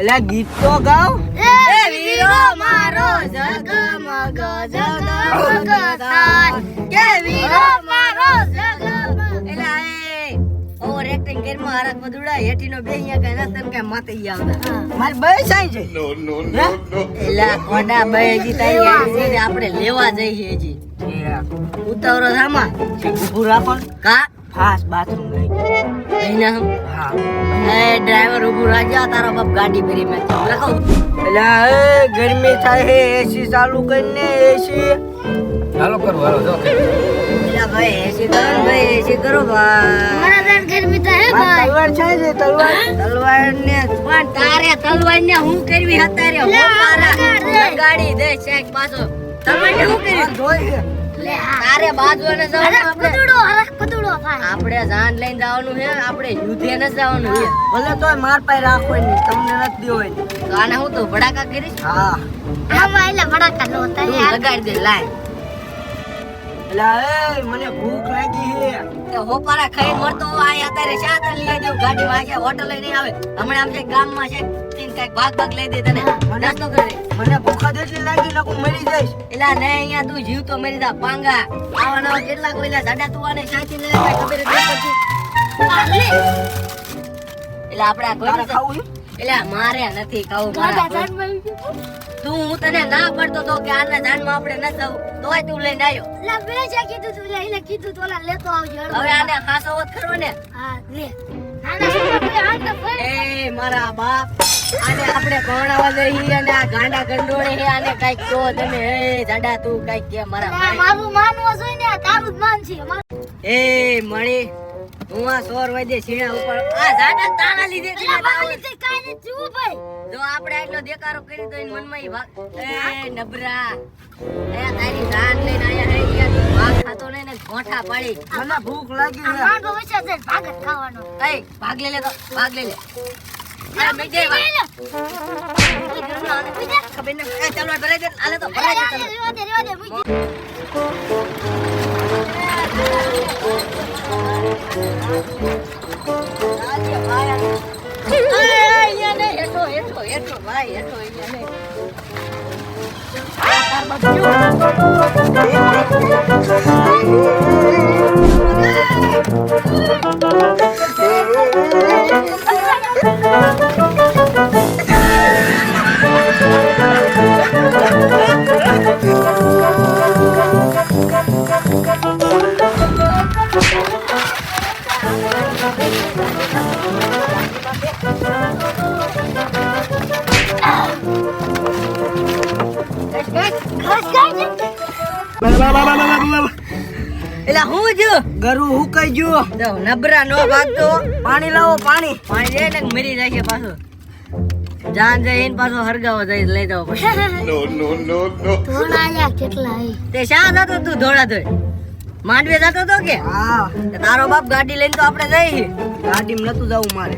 એટલે ગીત તો ગાવ એ વીરો મારો જગમગ જગમગ થાય. કે વીરો મારો જગમગ એટલે એ. ઓવર એક્ટિંગ કરી માં હરક બે અહીંયા કઈ ના તને કઈ માતે આવતા મારી બે સાઈ છે. કોડા બે આવી આપણે લેવા જઈએ થામાં ઊભું રાખો. કા? ફાસ બાથરૂમ લઈ લઈને હા. એ ડ્રાઈવર ઊભું રાખજો તારો બાપ ગાડી ભરી મેં. રાખો એટલે એ ગરમી થાય હે એસી ચાલુ કરીને એસી ચાલુ કરો હાલો જો. ભાઈ એસી કરો ભાઈ એસી કરો ભાઈ. મારા બેન ગરમી તો ભાઈ. તલવાર છે જે તલવાર તલવાર ને પણ તારે તલવાર ને હું કરવી? હતા રે હું મારા ગાડી દે. ચેક પાછો. તલવાર ને હું તારે બાજુને જવાનું આપણે? જાન લઈને જવાનું છે આપણે યુદ્ધે ન જવાનું છે. ભલે તોય માર રાખો નહીં તમને નથી દેવો તો આને હું તો ભડાકા કરીશ? હા. આમાં એટલે વડાકા નો થાય લગાડી દે લાય. એટલે મને ભૂખ લાગી છે. હોપારા ખાઈ મરતો આય અત્યારે શા લઈ દેવ ગાડી માં છે હોટલ નહીં આવે. હમણાં આમ જે ગામમાં છે કંઈક ભાગ ભાગ લઈ દે તને. નાસ્તો કરે. મને ભૂખ જ એટલી લાગી નકુ મરી જઈશ. એલા નહીં અહીંયા તું જીવ તો મરી જા. પાંગા આવા નવા કેટલા કોઈલા સાડા તું આને સાચી લે ખબર જ નથી પડતી. એટલે આપણે ખાવું એટલે મારે નથી ખાવું તું હું તને ના પડતો તો કે આના જાનમાં આપણે ન જવું તોય તું લઈને આવ્યો. લે બે જે કીધું તું લે એને કીધું તો લેતો આવજો હવે આને ખાસો વત ખરો ને? હા લે. એ મારા બાપ આને આપણે ભણાવવા જઈએ અને આ ગાંડા ગંડોળે હે આને કંઈક કહો તમે. એ જાડા તું કંઈક કે મારા મારું માનવું જોઈને તારું જ માન છે. એ મણી હું આ સોર વજે સીણા ઉપર આ જાડા તાણા લીધે કાંઈ નથી થયું ભાઈ. જો આપણે આટલો દેકારો કરી તો એના મનમાં ઈ ભાગ એ નબરા. એ તારી જાન લઈને આયા હે યાર તું ભાગ ખાતો નહીં ને ગોઠા પાડી. મને ભૂખ લાગી છે. ભાગ જ ખાવાનો. એ ભાગ લે લે તો ભાગ લે લે. દે. ખબર ને ચાલો ભરાઈ દે આલે તો ભરાઈ દે રેવા દે, રેવા દે, ભાઈ એલા હું જો? ગરુ હુકાઈ ગયો જો નબરા નો ભાગતો પાણી લાવો પાણી. પાણી લે ને મરી જાય પાછો. જાન જઈને પાછો હરગાવો જઈ લઈ જાવ નો નો નો no, no. ધોળા આયા કેટલા હે. તે શા જતો તું ધોળા ધોઈ? માંડવે જતો તો કે? હા. તારો બાપ ગાડી લઈને તો આપણે જઈએ ગાડીમાં નતું જવું મારે.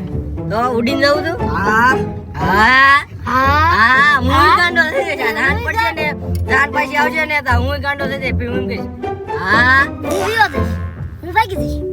તો ઉડીને જવું તું હા. હા. હા. હા હું ગાંડો થઈ ધાન પડશે ને ધાન પછી આવશે ને તો હું ગાંડો પી હું કરીશ હા. હું ભાગી જઈશ